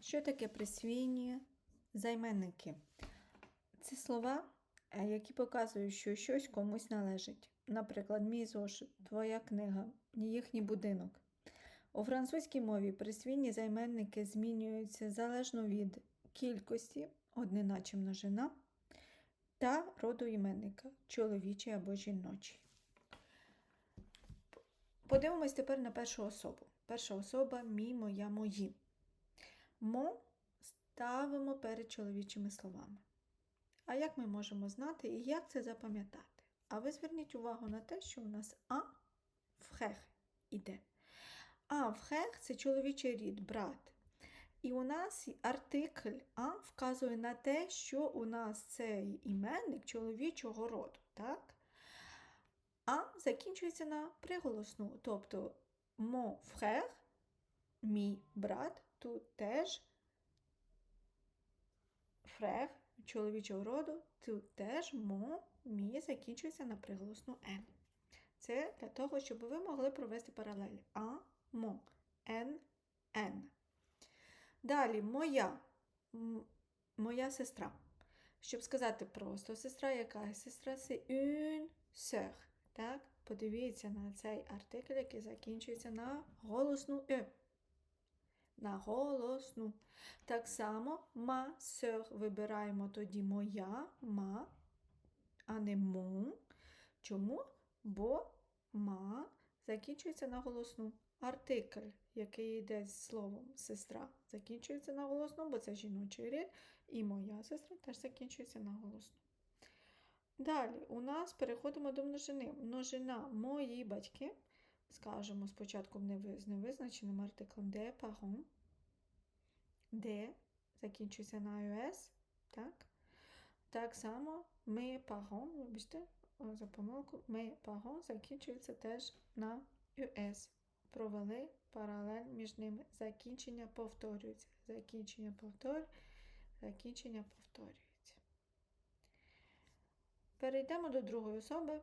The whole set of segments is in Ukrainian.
Що таке присвійні займенники? Це слова, е, які показують, що щось комусь належить. Наприклад, мій зошит, твоя книга, їхній будинок. У французькій мові присвійні займенники змінюються залежно від кількості, однина чи множина, та роду іменника чоловічий або жіночий. Подивимось тепер на першу особу. Перша особа мій, моя, мої. Мо ставимо перед чоловічими словами. А як ми можемо знати і як це запам'ятати? А ви зверніть увагу на те, що у нас А фхех іде. А фхех це чоловічий рід, брат. І у нас артикль А вказує на те, що у нас цей іменник чоловічого роду. Так? А закінчується на приголосну. Тобто мо фхех, мій брат, тут теж фрех чоловічого роду, тут теж мо, мі закінчується на приголосну Н. Це для того, щоб ви могли провести паралель. А, мо, Н, Н. Далі моя, моя сестра. Щоб сказати просто, сестра яка? Сестра це une sœur. Так? Подивіться на цей артикль, який закінчується на голосну Е. На голосну. Так само ма сёр вибираємо тоді моя, ма, а не му. Чому? Бо ма закінчується на голосну. Артикль, який йде з словом сестра, закінчується на голосну, бо це жіночий рід, і моя сестра теж закінчується на голосну. Далі у нас переходимо до множини. Множина мої батьки. Скажемо спочатку з невизначеним артиклем де parents. Де закінчується на US, так? Так само ми parents, вибачте, за помилку, ми parents закінчується теж на US. Провели паралель між ними. Закінчення повторюється. Закінчення повторюється. Закінчення повторюється. Перейдемо до другої особи.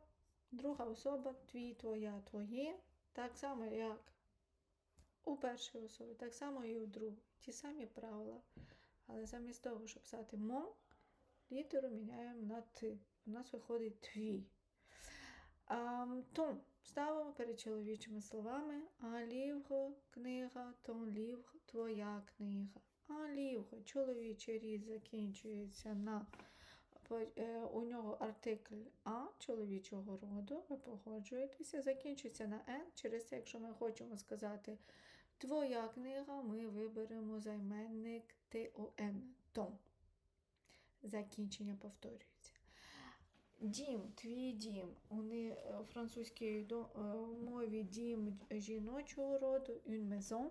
Друга особа твій, твоя, твоє. Так само, як у першій особі, так само і у другій. Ті самі правила. Але замість того, щоб писати мо, літеру міняємо на ти. У нас виходить твій. А, ставимо перед чоловічими словами а лівго книга, тон лівго твоя книга. А лівго чоловічий рід закінчується на у нього артикль А чоловічого роду, ви погоджуєтеся, закінчується на Н. Через це, якщо ми хочемо сказати твоя книга, ми виберемо займенник ТОН. Том. Закінчення повторюється. Дім, твій дім. Е, у французькій е, мові дім жіночого роду, une maison.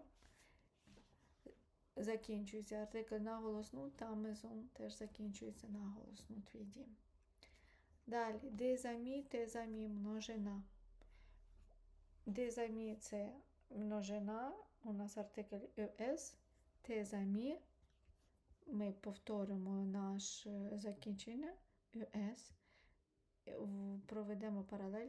Закінчується артикль на голосну, та maison теж закінчується на голосну твій дім. Далі, tes amis, множина. Amis – це множина, у нас артикль tes amis, ми повторимо наше закінчення в- проведемо паралель,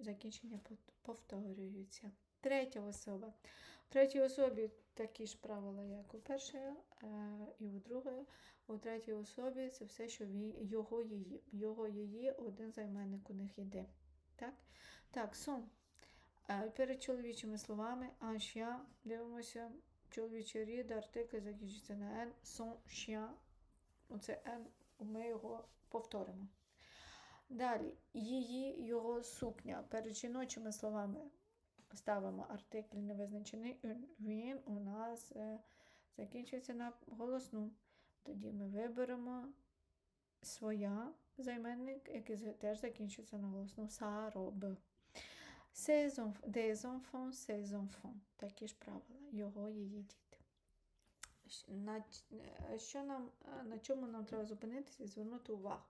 закінчення, повторюються. Третя особа. У третій особі такі ж правила, як у першої е, і у другої. У третій особі це все, що його, її. Його, її, один займенник у них йде. Так? Так, сон. Е, Перед чоловічими словами, аншя, дивимося, чоловічий рід, артикль закінчується на Н, сон, ща. Оце Н, ми його повторимо. Далі, її, його сукня. Перед жіночими словами ставимо артикль невизначений. Він у нас е, закінчується на голосну. Тоді ми виберемо своя займенник, який теж закінчується на голосну. Robe. Ses enfants, ses enfants. Такі ж правила. Його, її діти. На, е, що нам, е, на чому нам треба зупинитися і звернути увагу?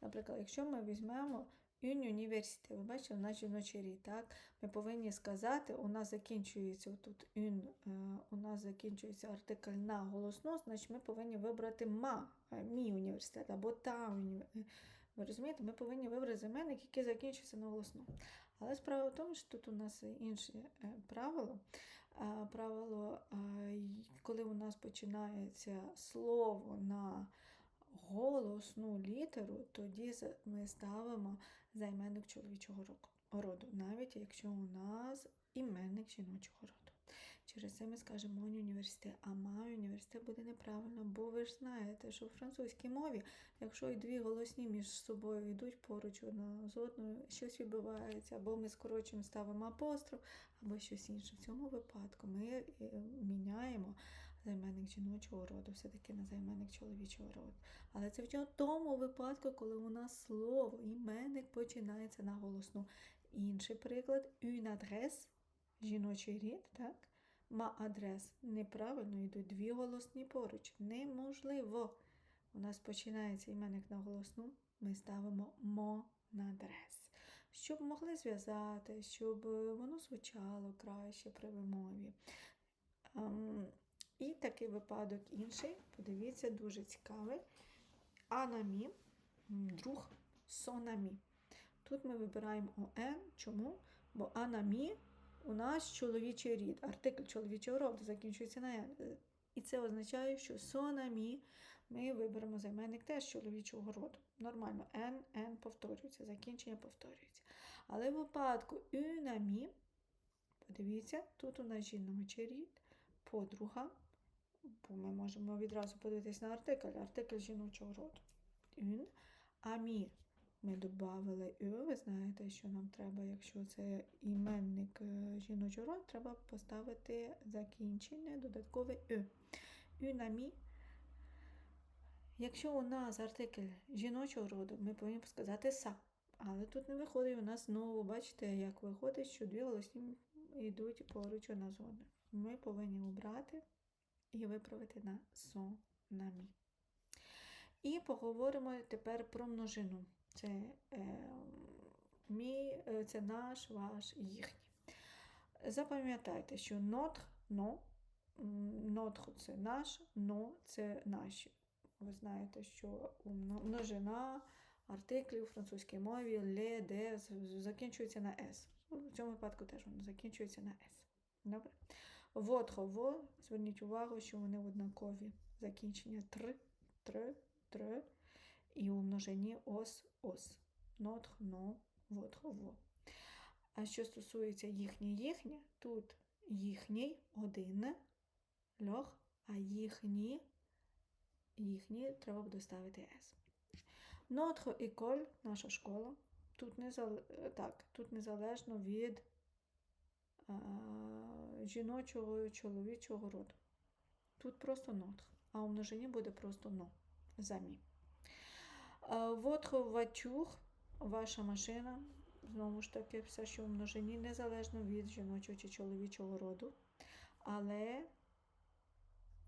Наприклад, якщо ми візьмемо університет, ви бачите, у нас жіночий рід, так? Ми повинні сказати, у нас закінчується тут une, е, у нас закінчується артикль на голосну, значить ми повинні вибрати ма, мій університет або та університет. Ви розумієте, ми повинні вибрати заменник, який закінчується на голосну. Але справа в тому, що тут у нас інше правило. правило, коли у нас починається слово на голосну літеру, тоді ми ставимо займенник чоловічого роду, навіть якщо у нас іменник жіночого роду. Через це ми скажемо «мон університет, а май університет буде неправильно, бо ви ж знаєте, що в французькій мові, якщо і дві голосні між собою йдуть поруч одна з одною, щось відбувається, або ми скорочуємо, ставимо апостроф, або щось інше. В цьому випадку ми е, міняємо займенник жіночого роду, все-таки на займенник чоловічого роду. Але це в тому випадку, коли у нас слово, іменник починається на голосну. Інший приклад une adresse, жіночий рід, так? Ма адрес. Неправильно йдуть дві голосні поруч. Неможливо. У нас починається іменник на голосну, ми ставимо монадрес. Щоб могли зв'язати, щоб воно звучало краще при вимові. І такий випадок інший, подивіться, дуже цікавий. Анамі, друг сонамі. Тут ми вибираємо ОН. Чому? Бо анамі у нас чоловічий рід. Артикль чоловічого роду закінчується на «н». Е, І це означає, що сонамі ми виберемо займенник теж чоловічого роду. Нормально, Н, Н повторюється, закінчення повторюється. Але в випадку юнамі, подивіться, тут у нас жіночий рід, подруга, бо ми можемо відразу подивитись на артикль, артикль жіночого роду. Une, амі. Ми додали «ю», ви знаєте, що нам треба, якщо це іменник е, жіночого роду, треба поставити закінчення, додаткове «ю». Amie. Якщо у нас артикль жіночого роду, ми повинні сказати са. Але тут не виходить у нас знову, бачите, як виходить, що дві голосні йдуть поруч одна з одною. Ми повинні обрати і виправити на сонамі. І поговоримо тепер про множину. Це, е, мій, е, це наш, ваш, їхній. Запам'ятайте, що notre, но, notre – це наш, но це наші. Ви знаєте, що множина артиклів у французькій мові ле, де закінчується на с. Ну, В цьому випадку теж воно закінчується на с. Добре? Votre, зверніть увагу, що вони однакові. Закінчення тр, тр, тр. І у множині ос, ос. Notre, но, votre. А що стосується їхнє їхнє, тут їхній один льох, а їхні їхні треба буде ставити С. S. Notre école, наша школа, тут, незал... так, тут незалежно від а, жіночого і чоловічого роду. Тут просто notre, а у множині буде просто но, замі. Votre voiture, ваша машина, знову ж таки, все, що у множині, незалежно від жіночого чи чоловічого роду. Але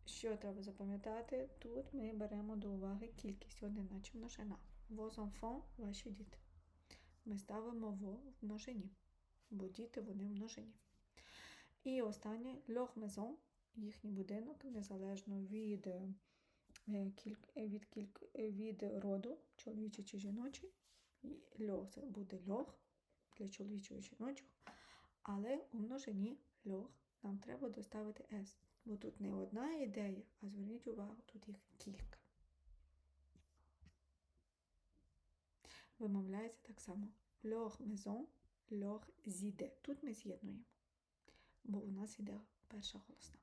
що треба запам'ятати? Тут ми беремо до уваги кількість один, наче множина. Vos enfants – ваші діти. Ми ставимо во в множині, бо діти вони в множині. І останнє leur maison – їхній будинок, незалежно від, е, від, від роду, чоловічий чи жіночий. Льох це буде льох для чоловічого і жіночого. Але у множині льох нам треба доставити S. Бо тут не одна ідея, а зверніть увагу, тут їх кілька. Вимовляється так само. Льох мезон, льох зіде. Тут ми з'єднуємо, бо у нас іде перша голосна.